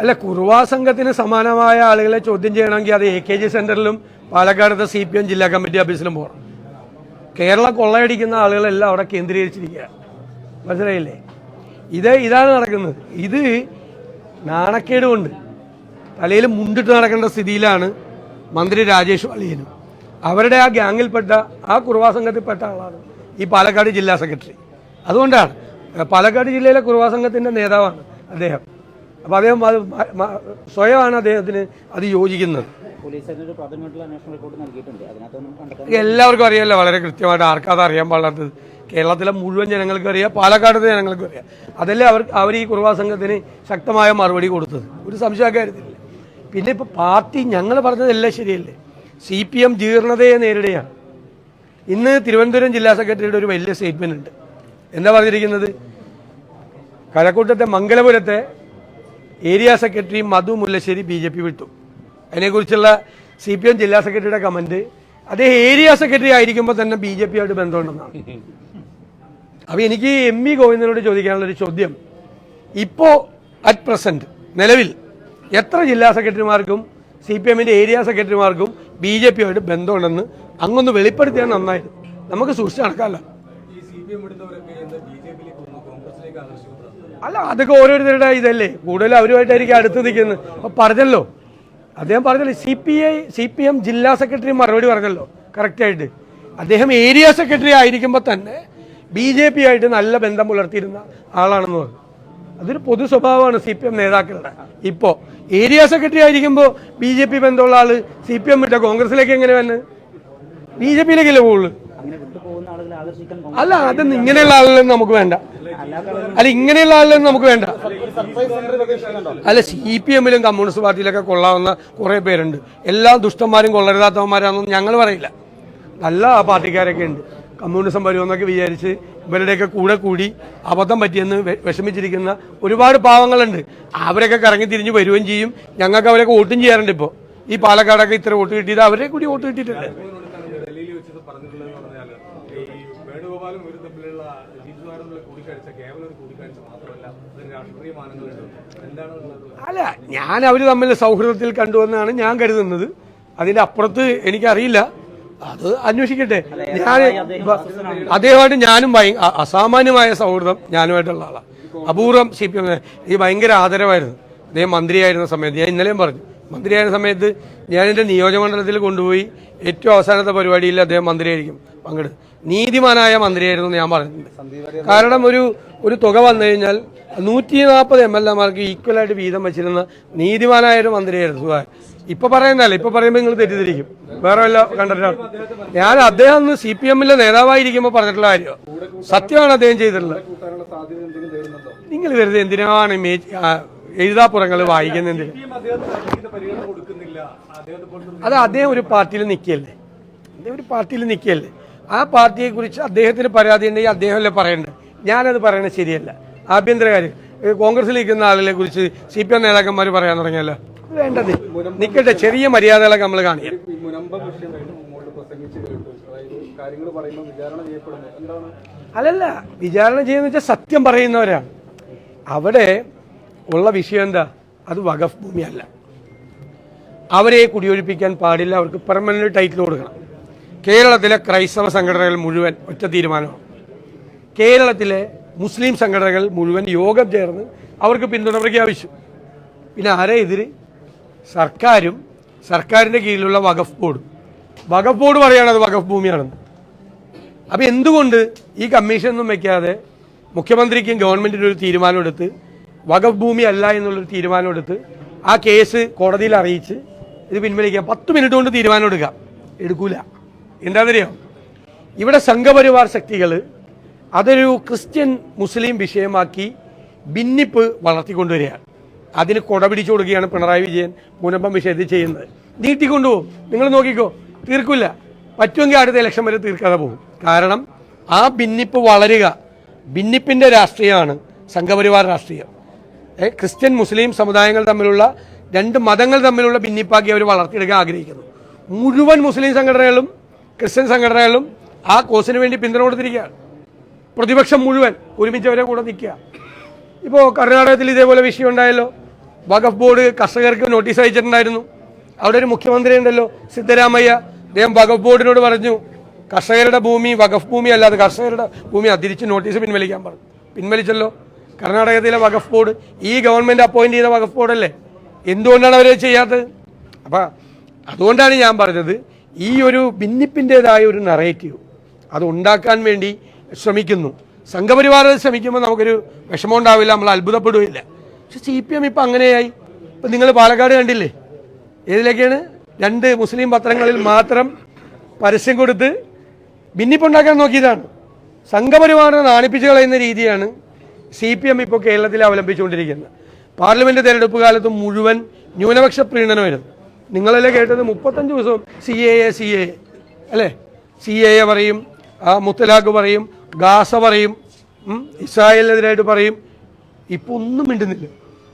അല്ല കുറുവാ സംഘത്തിന് സമാനമായ ആളുകളെ ചോദ്യം ചെയ്യണമെങ്കിൽ അത് എ കെ ജി സെന്ററിലും പാലക്കാടത്തെ സി പി എം ജില്ലാ കമ്മിറ്റി ഓഫീസിലും പോകണം. കേരള കൊള്ളയടിക്കുന്ന ആളുകളെല്ലാം അവിടെ കേന്ദ്രീകരിച്ചിരിക്കുക. മനസ്സിലായില്ലേ? ഇത് ഇതാണ് നടക്കുന്നത്. ഇത് നാണക്കേട് കൊണ്ട് തലയിൽ മുണ്ടിട്ട് നടക്കേണ്ട സ്ഥിതിയിലാണ് മന്ത്രി രാജേഷ് വാലിയനും അവരുടെ ആ ഗ്യാങ്ങിൽപ്പെട്ട ആ കുറുവാ സംഘത്തിൽപ്പെട്ട ആളാണ് ഈ പാലക്കാട് ജില്ലാ സെക്രട്ടറി. അതുകൊണ്ടാണ് പാലക്കാട് ജില്ലയിലെ കുറുവാ സംഘത്തിന്റെ നേതാവാണ് അദ്ദേഹം. അപ്പോൾ അദ്ദേഹം അത് സ്വയമാണ് അദ്ദേഹത്തിന് അത് യോജിക്കുന്നത്. എല്ലാവർക്കും അറിയാമല്ലോ വളരെ കൃത്യമായിട്ട് ആർക്കാതെ അറിയാൻ പാടാത്തത് കേരളത്തിലെ മുഴുവൻ ജനങ്ങൾക്കും അറിയാം പാലക്കാടത്തെ ജനങ്ങൾക്കും അറിയാം. അതല്ലേ അവർ അവർ ഈ കുറുവാ സംഘത്തിന് ശക്തമായ മറുപടി കൊടുത്തത്. ഒരു സംശയക്കാര്യത്തില്ല പിന്നെ ഇപ്പോൾ പാർട്ടി ഞങ്ങൾ പറഞ്ഞതെല്ലാം ശരിയല്ലേ? സി പി എം ജീർണതയെ നേരിടുകയാണ്. ഇന്ന് തിരുവനന്തപുരം ജില്ലാ സെക്രട്ടറിയുടെ ഒരു വലിയ സ്റ്റേറ്റ്മെന്റ് ഉണ്ട്. എന്താ പറഞ്ഞിരിക്കുന്നത്? കഴക്കൂട്ടത്തെ മംഗലപുരത്തെ area secretary Madhu Mullassery B J P വിട്ടു. അതിനെക്കുറിച്ചുള്ള സി പി എം ജില്ലാ സെക്രട്ടറിയുടെ കമന്റ് അദ്ദേഹം ഏരിയ സെക്രട്ടറി ആയിരിക്കുമ്പോൾ തന്നെ ബി ജെ പിയായിട്ട് ബന്ധമുണ്ടെന്നാണ്. അപ്പോൾ എനിക്ക് എം വി ഗോവിന്ദനോട് ചോദിക്കാനുള്ള ഒരു ചോദ്യം. ഇപ്പോ അറ്റ് പ്രസന്റ് നിലവിൽ എത്ര ജില്ലാ സെക്രട്ടറിമാർക്കും സി പി എമ്മിന്റെ ഏരിയ സെക്രട്ടറിമാർക്കും ബി ജെ പിയുമായിട്ട് ബന്ധമുണ്ടെന്ന് അങ്ങൊന്ന് വെളിപ്പെടുത്തിയാൽ നന്നായിരുന്നു. നമുക്ക് സൂക്ഷിച്ച് നടക്കാമല്ലോ. അല്ല അതൊക്കെ ഓരോരുത്തരുടെ ഇതല്ലേ? കൂടുതൽ അവരുമായിട്ടായിരിക്കും അടുത്ത് നിൽക്കുന്നത്. അപ്പൊ പറഞ്ഞല്ലോ. അദ്ദേഹം പറഞ്ഞല്ലോ C P I C P M ജില്ലാ സെക്രട്ടറി മറുപടി പറഞ്ഞല്ലോ കറക്റ്റായിട്ട് അദ്ദേഹം ഏരിയ സെക്രട്ടറി ആയിരിക്കുമ്പോൾ തന്നെ ബി ജെ പി ആയിട്ട് നല്ല ബന്ധം പുലർത്തിയിരുന്ന ആളാണെന്ന് പറഞ്ഞു. അതൊരു പൊതു സ്വഭാവമാണ് സി പി എം നേതാക്കളുടെ. ഇപ്പോൾ ഏരിയ സെക്രട്ടറി ആയിരിക്കുമ്പോൾ ബി ജെ പി ബന്ധമുള്ള ആൾ സി പി എം വിട്ട കോൺഗ്രസിലേക്ക് എങ്ങനെ വന്ന്? ബി ജെ പിയിലേക്കല്ലേ പോകുള്ളൂ അല്ല അതൊന്നും ഇങ്ങനെയുള്ള ആളുകളൊന്നും നമുക്ക് വേണ്ട. അല്ല ഇങ്ങനെയുള്ള ആളുകളൊന്നും നമുക്ക് വേണ്ട. അല്ല സി പി എമ്മിലും കമ്മ്യൂണിസ്റ്റ് പാർട്ടിയിലൊക്കെ കൊള്ളാവുന്ന കുറേ പേരുണ്ട്. എല്ലാ ദുഷ്ടന്മാരും കൊള്ളരുതാത്തവന്മാരാണെന്നും ഞങ്ങൾ പറയില്ല. നല്ല ആ പാർട്ടിക്കാരൊക്കെ ഉണ്ട്. കമ്മ്യൂണിസം വരുമെന്നൊക്കെ വിചാരിച്ച് ഇവരുടെയൊക്കെ കൂടെ കൂടി അബദ്ധം പറ്റിയെന്ന് വിഷമിച്ചിരിക്കുന്ന ഒരുപാട് പാവങ്ങളുണ്ട്. അവരൊക്കെ കറങ്ങി തിരിഞ്ഞ് വരികയും ചെയ്യും. ഞങ്ങൾക്ക് അവരൊക്കെ വോട്ടും ചെയ്യാറുണ്ട് ഇപ്പോൾ. ഈ പാലക്കാടൊക്കെ ഇത്ര വോട്ട് കിട്ടിയത് അവരെ കൂടി വോട്ട് കിട്ടിയിട്ടുണ്ട്. അല്ല ഞാൻ അവർ തമ്മിൽ സൗഹൃദത്തിൽ കണ്ടുവെന്നാണ് ഞാൻ കരുതുന്നത്. അതിന്റെ അപ്പുറത്ത് എനിക്കറിയില്ല. അത് അന്വേഷിക്കട്ടെ. ഞാൻ അദ്ദേഹമായിട്ട് ഞാനും ഭയ- അസാമാന്യമായ സൗഹൃദം ഞാനുമായിട്ടുള്ള ആളാണ് അപൂർവം സി പി എം ഈ ഭയങ്കര ആദരവായിരുന്നു. അദ്ദേഹം മന്ത്രിയായിരുന്ന സമയത്ത് ഞാൻ ഇന്നലെയും പറഞ്ഞു. മന്ത്രിയായിരുന്ന സമയത്ത് ഞാൻ എന്റെ നിയോജകമണ്ഡലത്തിൽ കൊണ്ടുപോയി ഏറ്റവും അവസാനത്തെ പരിപാടിയിൽ അദ്ദേഹം മന്ത്രിയായിരിക്കും പങ്കെടുത്തു. നീതിമാനായ മന്ത്രിയായിരുന്നു ഞാൻ പറഞ്ഞിട്ടുണ്ട്. കാരണം ഒരു ഒരു തുക വന്നു കഴിഞ്ഞാൽ നൂറ്റി നാൽപ്പത് എം എൽ എമാർക്ക് ഈക്വലായിട്ട് വീതം വെച്ചിരുന്ന നീതിമാനായ ഒരു മന്ത്രിയായിരുന്നു സുധാകരൻ. ഇപ്പൊ പറയുന്നതല്ല ഇപ്പൊ പറയുമ്പോൾ നിങ്ങൾ തെറ്റിദ്ധരിക്കും. വേറെ വല്ല കണ്ടിട്ടാണ് ഞാൻ അദ്ദേഹം അന്ന് സി പി എമ്മിലെ നേതാവായിരിക്കുമ്പോൾ പറഞ്ഞിട്ടുള്ള കാര്യം സത്യമാണ് അദ്ദേഹം ചെയ്തിട്ടുള്ളത്. നിങ്ങൾ വെറുതെ എന്തിനാണ് എഴുതാപ്പുറങ്ങൾ വായിക്കുന്ന എന്തിന്? അത് അദ്ദേഹം ഒരു പാർട്ടിയിൽ നിൽക്കിയല്ലേ അദ്ദേഹം ഒരു പാർട്ടിയിൽ നിൽക്കുകയല്ലേ? ആ പാർട്ടിയെ കുറിച്ച് അദ്ദേഹത്തിന് പരാതി ഉണ്ടെങ്കിൽ അദ്ദേഹമല്ലേ പറയണ്ടത്? ഞാനത് പറയണത് ശരിയല്ല. ആഭ്യന്തര കാര്യം കോൺഗ്രസിൽ ഇരിക്കുന്ന ആളുകളെ കുറിച്ച് സി പി എം നേതാക്കന്മാർ പറയാൻ തുടങ്ങിയല്ലോ. വേണ്ടത്. നിൽക്കട്ടെ ചെറിയ മര്യാദകളൊക്കെ നമ്മൾ കാണിക്കാം അല്ലല്ല വിചാരണ ചെയ്യുന്ന വെച്ചാൽ സത്യം പറയുന്നവരാണ്. അവിടെ ഉള്ള വിഷയം എന്താ? അത് വഖഫ് ഭൂമിയല്ല. അവരെ കുടിയൊഴിപ്പിക്കാൻ പാടില്ല അവർക്ക് പെർമനന്റ് ടൈറ്റിൽ കൊടുക്കണം. കേരളത്തിലെ ക്രൈസ്തവ സംഘടനകൾ മുഴുവൻ ഒറ്റ തീരുമാനമാണ്. കേരളത്തിലെ മുസ്ലിം സംഘടനകൾ മുഴുവൻ യോഗം ചേർന്ന് അവർക്ക് പിന്തുണ പ്രഖ്യാപിച്ചു പിന്നെ ആരാ എതിര്? സർക്കാരും സർക്കാരിന്റെ കീഴിലുള്ള വഖഫ് ബോർഡും. വഖഫ് ബോർഡ് പറയുകയാണ് അത് വഖഫ് ഭൂമിയാണെന്ന്. അപ്പോൾ എന്തുകൊണ്ട് ഈ കമ്മീഷനൊന്നും വയ്ക്കാതെ മുഖ്യമന്ത്രിക്കും ഗവൺമെന്റിനും ഒരു തീരുമാനമെടുത്ത് വഖഫ് ഭൂമി അല്ല എന്നുള്ളൊരു തീരുമാനമെടുത്ത് ആ കേസ് കോടതിയിൽ അറിയിച്ച് ഇത് പിൻവലിക്കുക പത്ത് മിനിറ്റ് കൊണ്ട് തീരുമാനം എടുക്കാം. എടുക്കൂല. എന്താണെന്നറിയോ ഇവിടെ സംഘപരിവാർ ശക്തികൾ അതൊരു ക്രിസ്ത്യൻ മുസ്ലിം വിഷയമാക്കി ഭിന്നിപ്പ് വളർത്തിക്കൊണ്ടുവരികയാണ്. അതിന് കൊട പിടിച്ചു കൊടുക്കുകയാണ് പിണറായി വിജയൻ മുനമ്പം വിഷയത്തിൽ ചെയ്യുന്നത്. നീട്ടിക്കൊണ്ടുപോകും. നിങ്ങൾ നോക്കിക്കോ തീർക്കില്ല. പറ്റുമെങ്കിൽ അടുത്ത ഇലക്ഷൻ വരെ തീർക്കാതെ പോകും. കാരണം ആ ഭിന്നിപ്പ് വളരുക ഭിന്നിപ്പിന്റെ രാഷ്ട്രീയമാണ് സംഘപരിവാർ രാഷ്ട്രീയം. ക്രിസ്ത്യൻ മുസ്ലിം സമുദായങ്ങൾ തമ്മിലുള്ള രണ്ട് മതങ്ങൾ തമ്മിലുള്ള ഭിന്നിപ്പാക്കി അവർ വളർത്തിയെടുക്കാൻ ആഗ്രഹിക്കുന്നു. മുഴുവൻ മുസ്ലിം സംഘടനകളും ക്രിസ്ത്യൻ സംഘടനകളും ആ കോസിന് വേണ്ടി പിന്തുണ കൊടുത്തിരിക്കുകയാണ്. പ്രതിപക്ഷം മുഴുവൻ ഒരുമിച്ച് അവരെ കൂടെ നിൽക്കുക. ഇപ്പോൾ കർണാടകത്തിൽ ഇതേപോലെ വിഷയം ഉണ്ടായല്ലോ. വഖഫ് ബോർഡ് കർഷകർക്ക് നോട്ടീസ് അയച്ചിട്ടുണ്ടായിരുന്നു. അവിടെ ഒരു മുഖ്യമന്ത്രി ഉണ്ടല്ലോ സിദ്ധരാമയ്യ. അദ്ദേഹം വഖഫ് ബോർഡിനോട് പറഞ്ഞു കർഷകരുടെ ഭൂമി വഖഫ് ഭൂമി അല്ലാതെ കർഷകരുടെ ഭൂമി അതിരിച്ച് നോട്ടീസ് പിൻവലിക്കാൻ പറഞ്ഞു. പിൻവലിച്ചല്ലോ. കർണാടകത്തിലെ വഖഫ് ബോർഡ് ഈ ഗവൺമെന്റ് അപ്പോയിന്റ് ചെയ്ത വഖഫ് ബോർഡല്ലേ? എന്തുകൊണ്ടാണ് അവർ ചെയ്യാത്തത്? അപ്പം അതുകൊണ്ടാണ് ഞാൻ പറഞ്ഞത് ഈ ഒരു ഭിന്നിപ്പിന്റെതായ ഒരു നറേറ്റീവ് അത് ഉണ്ടാക്കാൻ വേണ്ടി ശ്രമിക്കുന്നു. സംഘപരിവാർ ശ്രമിക്കുമ്പോൾ നമുക്കൊരു വിഷമം ഉണ്ടാവില്ല നമ്മൾ അത്ഭുതപ്പെടുകയില്ല. പക്ഷെ സി പി എം ഇപ്പം അങ്ങനെയായി. ഇപ്പം നിങ്ങൾ പാലക്കാട് കണ്ടില്ലേ? ഏതിലേക്കാണ്? രണ്ട് മുസ്ലിം പത്രങ്ങളിൽ മാത്രം പരസ്യം കൊടുത്ത് ഭിന്നിപ്പുണ്ടാക്കാൻ നോക്കിയതാണ്. സംഘപരിവാറിനെ നാണിപ്പിച്ച് കളയുന്ന രീതിയാണ് സി പി എം ഇപ്പോൾ കേരളത്തിൽ അവലംബിച്ചുകൊണ്ടിരിക്കുന്നത്. പാർലമെന്റ് തെരഞ്ഞെടുപ്പ് കാലത്ത് മുഴുവൻ ന്യൂനപക്ഷ പ്രീണനമായിരുന്നു നിങ്ങളല്ലേ കേട്ടത്? മുപ്പത്തഞ്ച് ദിവസം C A A C A അല്ലേ? സി എ എ പറയും മുത്തലാഖ് പറയും ഗാസ പറയും ഇസ്രായേലിനെതിരായിട്ട് പറയും. ഇപ്പൊ ഒന്നും മിണ്ടുന്നില്ല.